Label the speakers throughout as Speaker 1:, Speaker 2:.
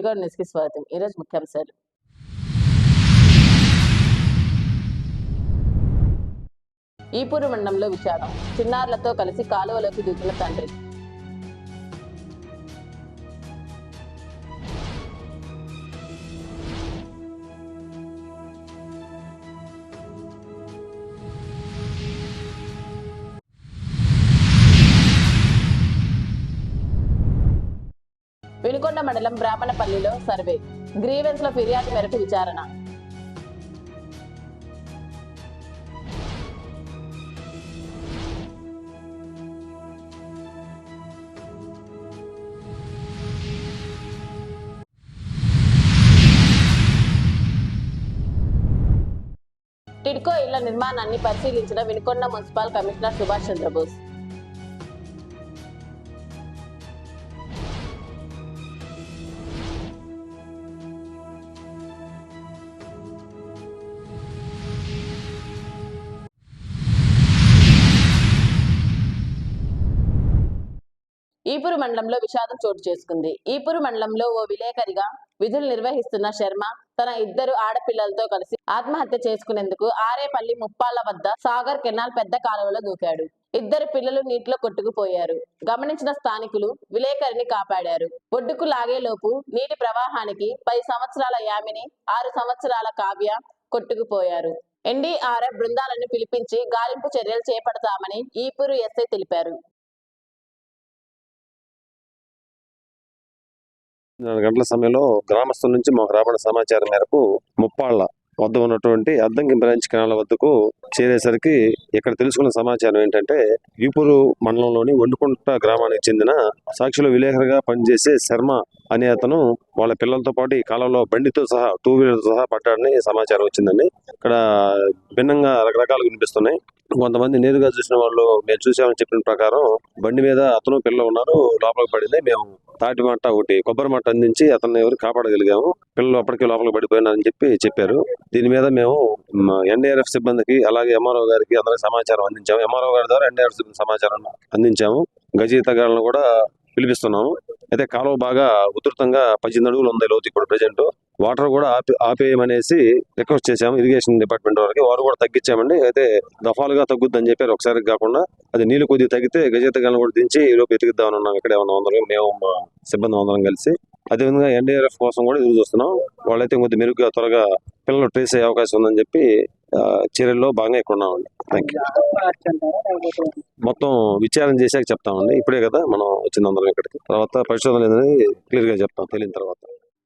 Speaker 1: నమస్కారం వెనుగోడు న్యూస్కి స్వాగతం ఈరోజు ముఖ్యాంశాలు ఈపూరు మండలంలో విషాదం చిన్నారులతో కలిసి కాలువలోకి దూకిన తండ్రి. మండలం సర్వే. గ్రీవెన్స్లో ఫిర్యాదు మేరకు విచారణ. టిడ్కో ఇళ్ళ నిర్మాణాన్ని పరిశీలించిన వినుకొండ మున్సిపల్ కమిషనర్ సుభాష్ చంద్రబోస్. ఈపురు మండలంలో విషాదం చోటు చేసుకుంది. ఈపురు మండలంలో ఓ విలేకరిగా విధులు నిర్వహిస్తున్న శర్మ తన ఇద్దరు ఆడపిల్లలతో కలిసి ఆత్మహత్య చేసుకునేందుకు ఆరేపల్లి ముప్పాళ్ళ వద్ద సాగర్ కెనాల్ పెద్ద కాలువలో దూకాడు. ఇద్దరు పిల్లలు నీటిలో కొట్టుకుపోయారు. గమనించిన స్థానికులు విలేకరిని కాపాడారు. ఒడ్డుకు లాగేలోపు నీటి ప్రవాహానికి పది సంవత్సరాల యామిని ఆరు సంవత్సరాల కావ్య కొట్టుకుపోయారు. ఎన్డీఆర్ఎఫ్ బృందాలను పిలిపించి గాలింపు చర్యలు చేపడతామని ఈపూరు ఎస్ఐ తెలిపారు.
Speaker 2: గంటల సమయంలో గ్రామస్తుల నుంచి మాకు రాబడిన సమాచారం మేరకు ముప్పాళ్ళ వద్ద ఉన్నటువంటి అద్దంకి బ్రాంచ్ కెనాల వద్దకు చేరేసరికి ఇక్కడ తెలుసుకున్న సమాచారం ఏంటంటే యూపూరు మండలంలోని వండుకుంట గ్రామానికి చెందిన సాక్షిలో విలేకరుగా పనిచేసే శర్మ అనే అతను వాళ్ళ పిల్లలతో పాటు ఈ కాలంలో బండితో సహా టూ వీలర్ సహా పడ్డాడని సమాచారం వచ్చిందండి. ఇక్కడ భిన్నంగా రకరకాలు వినిపిస్తున్నాయి. కొంతమంది నేరుగా చూసిన వాళ్ళు మేము చూసామని చెప్పిన ప్రకారం బండి మీద అతను పిల్లలు ఉన్నారు లోపలికి పడింది మేము తాటి మంట ఒకటి కొబ్బరి మట్ట అందించి అతన్ని ఎవరు కాపాడగలిగాము పిల్లలు అప్పటికే లోపలికి పడిపోయినారని చెప్పి చెప్పారు. దీని మీద మేము ఎన్డీఆర్ఎఫ్ సిబ్బందికి అలాగే ఎంఆర్ఓ గారికి అందరికి సమాచారం అందించాము. ఎంఆర్ఓ గారి ద్వారా ఎన్డీఆర్ఎఫ్ సిబ్బంది సమాచారం అందించాము. గజయితగాళ్ళను కూడా పిలిపిస్తున్నాము. అయితే కాలువ బాగా ఉధృతంగా పద్దెనిమిది అడుగులు ఉంది లోతు ఇప్పుడు ప్రజెంట్ వాటర్ కూడా ఆపి ఆపేయమనేసి రిక్వెస్ట్ చేశాము ఇరిగేషన్ డిపార్ట్మెంట్ వారికి. వారు కూడా తగ్గించామండి. అయితే దఫాలుగా తగ్గుద్దని చెప్పారు. ఒకసారి కాకుండా అది నీళ్ళు కొద్దిగా తగ్గితే గజయితగాళ్ళను కూడా దించి ఈ ఎతికిద్దామని ఉన్నాం. ఇక్కడ ఏమన్నా వందలు మేము సిబ్బంది అందరం కలిసి. అదేవిధంగా ఎన్డీఆర్ఎఫ్ కోసం కూడా ఎదురు చూస్తున్నాం. వాళ్ళైతే కొద్దిగా మెరుగ్గా త్వరగా పిల్లలు ట్రేస్ అయ్యే అవకాశం ఉందని చెప్పి చర్యల్లో భాగంగా ఇక్కడ ఉన్నామండి. థ్యాంక్ యూ మొత్తం విచారణ చేశాక చెప్తామండి. ఇప్పుడే కదా మనం వచ్చిందందరం ఇక్కడికి. తర్వాత పరిశోధన లేదని క్లియర్గా చెప్తాం. తెలియని తర్వాత.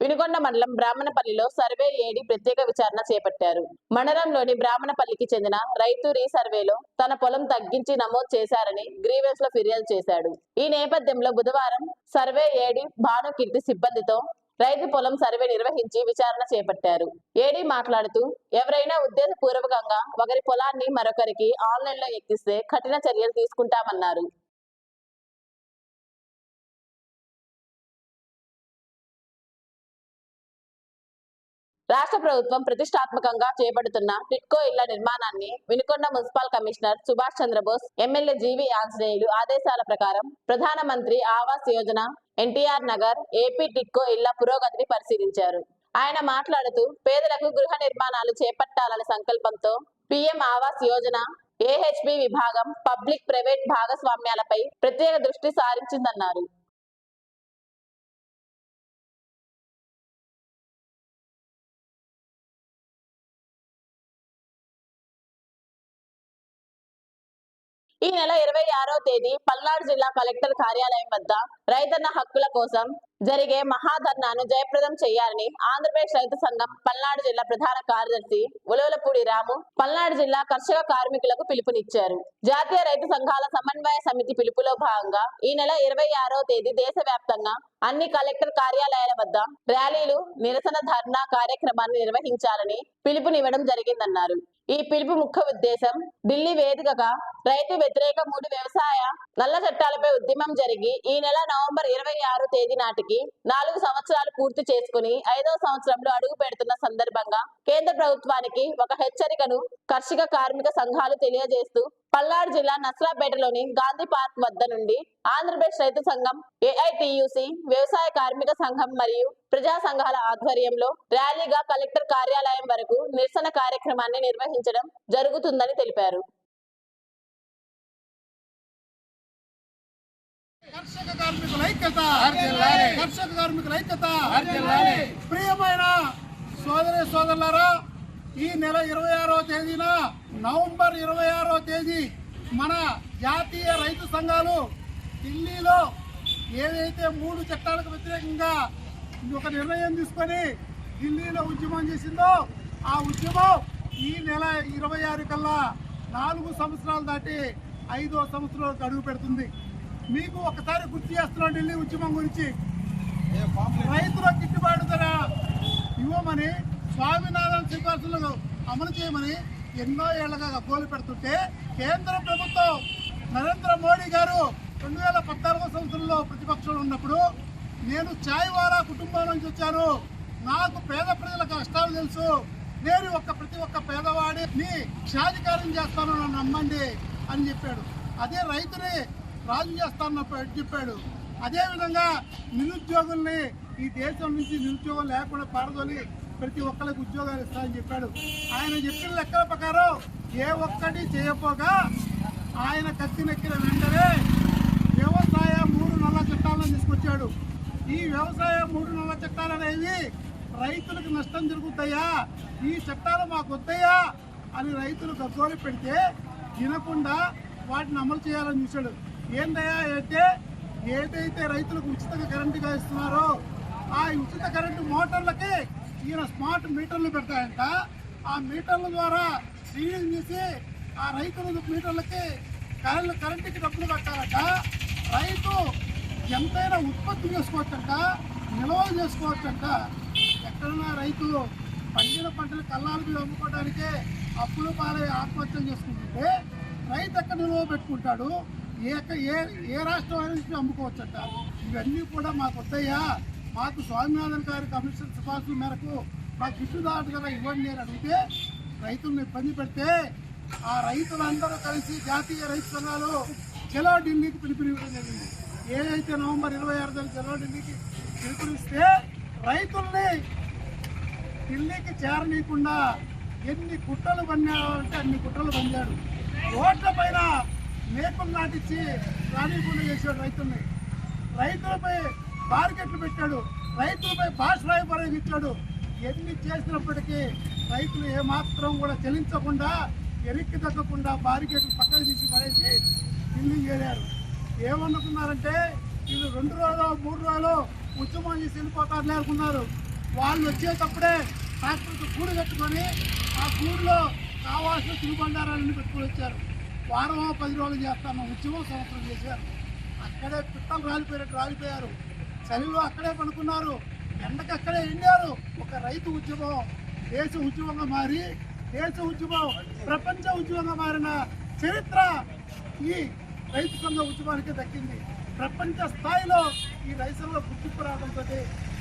Speaker 1: వినుకొండ మండలం బ్రాహ్మణపల్లిలో సర్వే ఏడి ప్రత్యేక విచారణ చేపట్టారు. మండలంలోని బ్రాహ్మణపల్లికి చెందిన రైతు రీసర్వేలో తన పొలం తగ్గించి నమోదు చేశారని గ్రీవెన్స్లో ఫిర్యాదు చేశాడు. ఈ నేపథ్యంలో బుధవారం సర్వే ఏడి భానుకీర్తి సిబ్బందితో రైతు పొలం సర్వే నిర్వహించి విచారణ చేపట్టారు. ఏడీ మాట్లాడుతూ ఎవరైనా ఉద్దేశపూర్వకంగా ఒకరి పొలాన్ని మరొకరికి ఆన్లైన్లో ఎక్కిస్తే కఠిన చర్యలు తీసుకుంటామన్నారు. రాష్ట్ర ప్రభుత్వం ప్రతిష్టాత్మకంగా చేపడుతున్న టిట్కో ఇళ్ళ నిర్మాణాన్ని Vinukonda municipal commissioner Subhash Chandrabose MLA G V Anjaneyulu ఆదేశాల ప్రకారం ప్రధానమంత్రి ఆవాస్ యోజన ఎన్టీఆర్ నగర్ ఏపీ టిట్కో ఇళ్ళ పురోగతిని పరిశీలించారు. ఆయన మాట్లాడుతూ పేదలకు గృహ నిర్మాణాలు చేపట్టాలనే సంకల్పంతో పిఎం ఆవాస్ యోజన ఏహెచ్బి విభాగం పబ్లిక్ ప్రైవేట్ భాగస్వామ్యాలపై ప్రత్యేక దృష్టి సారించిందన్నారు. ఈ నెల ఇరవై ఆరో తేదీ పల్నాడు జిల్లా కలెక్టర్ కార్యాలయం వద్ద రైతన్న హక్కుల కోసం జరిగే మహాధర్నాను జయప్రదం చేయాలని ఆంధ్రప్రదేశ్ రైతు సంఘం పల్నాడు జిల్లా ప్రధాన కార్యదర్శి ఉలవలపూడి రాము పల్నాడు జిల్లా కర్షక కార్మికులకు పిలుపునిచ్చారు. జాతీయ రైతు సంఘాల సమన్వయ సమితి పిలుపులో భాగంగా ఈ నెల ఇరవై ఆరో తేదీ దేశవ్యాప్తంగా అన్ని కలెక్టర్ కార్యాలయాల వద్ద ర్యాలీలు నిరసన ధర్నా కార్యక్రమాన్ని నిర్వహించాలని పిలుపునివ్వడం జరిగిందన్నారు. ఈ పిలుపు ముఖ్య ఉద్దేశం ఢిల్లీ వేదికగా రైతు వ్యతిరేక మూడు వ్యవసాయ నల్ల చట్టాలపై ఉద్యమం జరిగి ఈ నెల నవంబర్ ఇరవై ఆరు తేదీ నాటికి నాలుగు సంవత్సరాలు పూర్తి చేసుకుని ఐదవ సంవత్సరంలో అడుగు పెడుతున్న సందర్భంగా కేంద్ర ప్రభుత్వానికి ఒక హెచ్చరికను కర్షక కార్మిక సంఘాలు తెలియజేస్తూ పల్నాడు జిల్లా నస్రాపేటలోని గాంధీ పార్క్ వద్ద నుండి ఆంధ్రప్రదేశ్ రైతు సంఘం ఏఐటియుసి వ్యవసాయ కార్మిక సంఘం మరియు ప్రజా సంఘాల ఆధ్వర్యంలో ర్యాలీగా కలెక్టర్ కార్యాలయం వరకు నిరసన కార్యక్రమాన్ని నిర్వహించడం జరుగుతుందని తెలిపారు.
Speaker 3: కర్షక కార్మికుల ఐక్యత కర్షక కార్మికుల ఐక్యత ప్రియమైన సోదరి సోదరులారా ఈ నెల ఇరవై ఆరో తేదీన నవంబర్ ఇరవై ఆరో తేదీ మన జాతీయ రైతు సంఘాలు ఢిల్లీలో ఏదైతే మూడు చట్టాలకు వ్యతిరేకంగా ఒక నిర్ణయం తీసుకొని ఢిల్లీలో ఉద్యమం చేసిందో ఆ ఉద్యమం ఈ నెల ఇరవై ఆరు కల్లా నాలుగు సంవత్సరాలు దాటి ఐదో సంవత్సరాలకు అడుగు పెడుతుంది. మీకు ఒకసారి గుర్తు చేస్తున్నాం ఢిల్లీ ఉద్యమం గురించి. రైతుల గిట్టుబాటు ధర ఇవ్వమని స్వామినాథన్ సిఫార్సులను అమలు చేయమని ఎన్నో ఏళ్ళుగా గోలు పెడుతుంటే కేంద్ర ప్రభుత్వం నరేంద్ర మోడీ గారు రెండు వేల పద్నాలుగో సంవత్సరంలో ప్రతిపక్షంలో ఉన్నప్పుడు నేను చాయ్వారా కుటుంబం నుంచి వచ్చాను. నాకు పేద ప్రజల కష్టాలు తెలుసు. నేను ఒక్క ప్రతి ఒక్క పేదవాడిని క్షాధికారం చేస్తాను నన్ను నమ్మండి అని చెప్పాడు. అదే రైతుని రాజు చేస్తాను చెప్పాడు. అదేవిధంగా నిరుద్యోగుల్ని ఈ దేశం నుంచి నిరుద్యోగం లేకుండా పారదోలి ప్రతి ఒక్కరికి ఉద్యోగాలు ఇస్తానని చెప్పాడు. ఆయన చెప్పిన లెక్కల ప్రకారం ఏ ఒక్కటి చేయపోగా ఆయన కత్తినెక్కిన వెంటనే వ్యవసాయ మూడు నల్ల చట్టాలను తీసుకొచ్చాడు. ఈ వ్యవసాయ మూడు నల్ల చట్టాలు అనేవి రైతులకు నష్టం జరుగుతాయా? ఈ చట్టాలు మాకు వద్దయా? అని రైతులు గగ్గోలు పెడితే వినకుండా వాటిని అమలు చేయాలని చూశాడు. ఏందయ్యా అంటే ఏదైతే రైతులకు ఉచితంగా కరెంటుగా ఇస్తున్నారో ఆ ఉచిత కరెంటు మోటార్లకి ఈయన స్మార్ట్ మీటర్లు పెడతాయంట. ఆ మీటర్ల ద్వారా రీడింగ్ చేసి ఆ రైతుల మీటర్లకి కరెంట్ కరెంటుకి డబ్బులు కట్టాలంట. రైతు ఎంతైనా ఉత్పత్తి చేసుకోవచ్చంట నిల్వ చేసుకోవచ్చంట. ఎక్కడన్నా రైతు పండిన పంటలు కల్లాలకు అమ్ముకోవడానికే అప్పులు పాలే ఆత్మహత్యలు చేసుకుంటుంటే రైతు ఎక్కడ నిల్వ పెట్టుకుంటాడు? ఏ ఏ ఏ రాష్ట్రం అయినా అమ్ముకోవచ్చంట. ఇవన్నీ కూడా మాకు వద్దయ్యా. మాకు స్వామినాథన్ గారి కమిషన్ సిఫార్సు మేరకు మాకు గిట్టుబాటు కదా ఇవ్వండి అని అడిగితే రైతులను ఇబ్బంది పెడితే ఆ రైతులందరూ కలిసి జాతీయ రైతు సంఘాలు చలో ఢిల్లీకి పిలుపునివ్వడం జరిగింది. ఏదైతే నవంబర్ ఇరవై ఆరు తారీఖు చలో ఢిల్లీకి పిలుపునిస్తే రైతుల్ని ఢిల్లీకి చేరనీయకుండా ఎన్ని కుట్రలు పన్నాడంటే అన్ని కుట్రలు పన్నాడు రోడ్ల పైన మేకలు నాటించి రానికుండా చేశాడు రైతుల్ని. రైతులపై టార్గెట్లు పెట్టాడు. రైతులపై భాష రాయపరం ఇచ్చాడు. ఎన్ని చేసినప్పటికీ రైతులు ఏమాత్రం కూడా చెల్లించకుండా ఎరిక్కి తగ్గకుండా బారికేట్లు పక్కన తీసి పడేసి బిల్డింగ్ చేరారు ఏమనుకున్నారంటే వీళ్ళు రెండు రోజులు మూడు రోజులు ఉద్యమం చేసి వెళ్ళిపోతారులే అనుకున్నారు. వాళ్ళు వచ్చేటప్పుడే ట్రాక్టర్కి గూడు కట్టుకొని ఆ గూడులో కావాల్సిన తినుబండారాలన్నీ పెట్టుకొని వచ్చారు. వారం పది రోజులు చేస్తాను ఉద్యమం సంవత్సరం చేశారు. అక్కడే పిట్టలు రాలిపోయినట్టు రాలిపోయారు. చలిలో అక్కడే పడుకున్నారు. ఎండకు అక్కడే ఎండారు. ఒక రైతు ఉద్యమం దేశ ఉద్యమంగా మారి దేశ ఉద్యమం ప్రపంచ ఉద్యమంగా మారిన చరిత్ర ఈ రైతు సంఘ ఉద్యమానికి దక్కింది. ప్రపంచ స్థాయిలో ఈ రైతుల్లో గుర్తింపు రావడంతో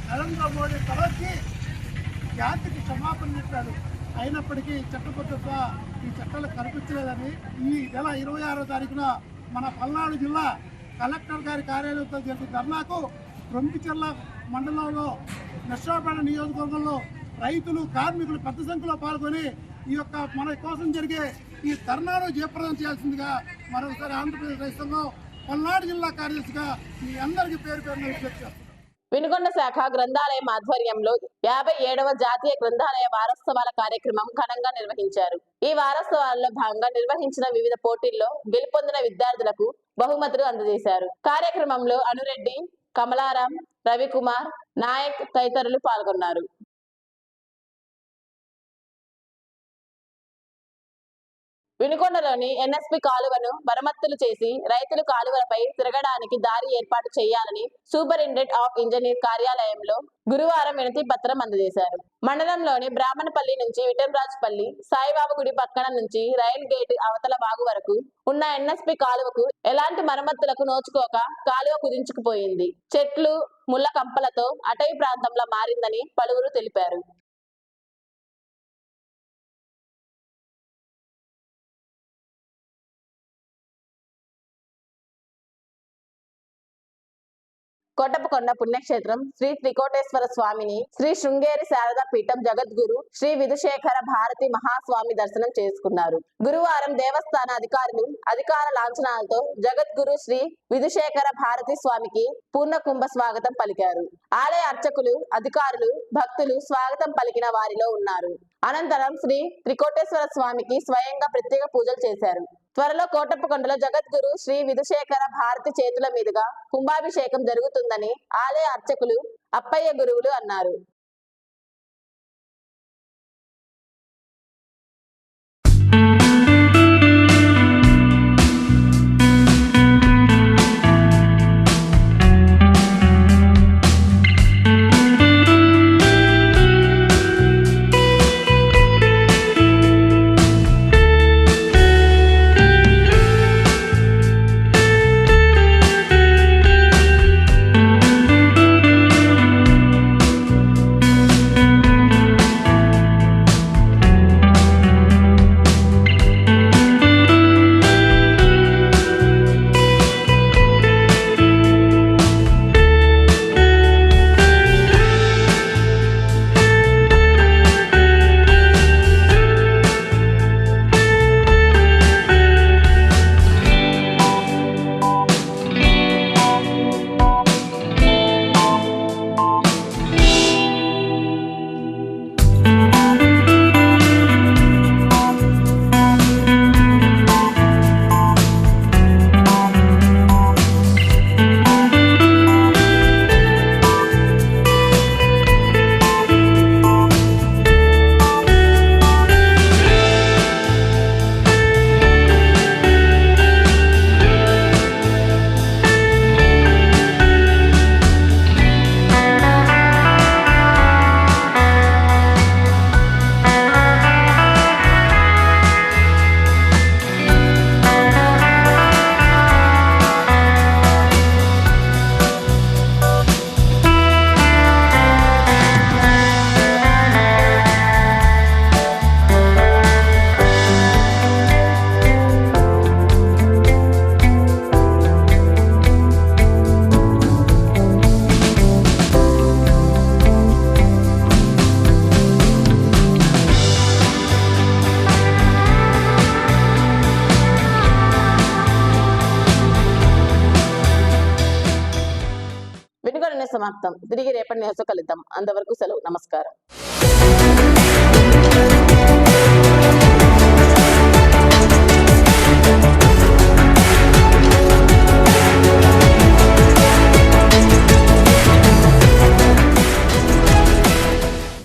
Speaker 3: నరేంద్ర మోడీ తలకి జాతికి క్షమాపణ చెప్పాడు. అయినప్పటికీ చట్టబద్ధత ఈ చట్టాలు కనిపించలేదని ఈ నెల ఇరవై ఆరో తారీఖున మన పల్నాడు జిల్లా కలెక్టర్ గారి కార్యాలయంతో జరిగిన ధర్నాకు రొంపిచెర్ల మండలంలో నర్సాపేట నియోజకవర్గంలో రైతులు కార్మికులు పెద్ద సంఖ్యలో పాల్గొని ఈ యొక్క మన కోసం జరిగే ఈ ధర్నాను జయప్రదం చేయాల్సిందిగా మరొకసారి ఆంధ్రప్రదేశ్ రైతు పల్నాడు జిల్లా కార్యదర్శిగా మీ అందరికీ పేరు పేరున విజ్ఞప్తి
Speaker 1: వినుకొండ శాఖ గ్రంథాలయం ఆధ్వర్యంలో యాభై ఏడవ జాతీయ గ్రంథాలయ వారోత్సవాల కార్యక్రమం ఘనంగా నిర్వహించారు. ఈ వారోత్సవాల్లో భాగంగా నిర్వహించిన వివిధ పోటీల్లో గెలుపొందిన విద్యార్థులకు బహుమతులు అందజేశారు. కార్యక్రమంలో అనురెడ్డి కమలారాం రవికుమార్ నాయక్ తదితరులు పాల్గొన్నారు. వినుకొండలోని ఎన్ఎస్పి కాలువను మరమ్మతులు చేసి రైతులు కాలువలపై తిరగడానికి దారి ఏర్పాటు చేయాలని సూపరింటెండెంట్ ఆఫ్ ఇంజనీర్ కార్యాలయంలో గురువారం వినతి పత్రం అందజేశారు. మండలంలోని బ్రాహ్మణపల్లి నుంచి విఠలరాజుపల్లి సాయిబాబు గుడి పక్కన నుంచి రైల్ గేట్ అవతల బాగు వరకు ఉన్న ఎన్ఎస్పి కాలువకు ఎలాంటి మరమ్మతులకు నోచుకోక కాలువ కుదించుకుపోయింది. చెట్లు ముళ్ళ కంపలతో అటవీ ప్రాంతంలో మారిందని పలువురు తెలిపారు. కోటప్పకొండ పుణ్యక్షేత్రం శ్రీ త్రికోటేశ్వర స్వామిని శ్రీ శృంగేరి శారదా పీఠం జగద్గురు శ్రీ విధుశేఖర భారతి మహాస్వామి దర్శనం చేసుకున్నారు. గురువారం దేవస్థాన అధికారులు అధికార లాంఛనాలతో జగద్గురు శ్రీ విధుశేఖర భారతి స్వామికి పూర్ణ కుంభ స్వాగతం పలికారు. ఆలయ అర్చకులు అధికారులు భక్తులు స్వాగతం పలికిన వారిలో ఉన్నారు. అనంతరం శ్రీ త్రికోటేశ్వర స్వామికి స్వయంగా ప్రత్యేక పూజలు చేశారు. త్వరలో కోటప్పకొండలో జగద్గురు శ్రీ విధుశేఖర భారతి చేతుల మీదుగా కుంభాభిషేకం జరుగుతుందని ఆలయ అర్చకులు అప్పయ్య గురువులు అన్నారు. సమాప్తం. తిరిగి రేపటి న్యూస్ కలుద్దాం. అంతవరకు సెలవు. నమస్కారం.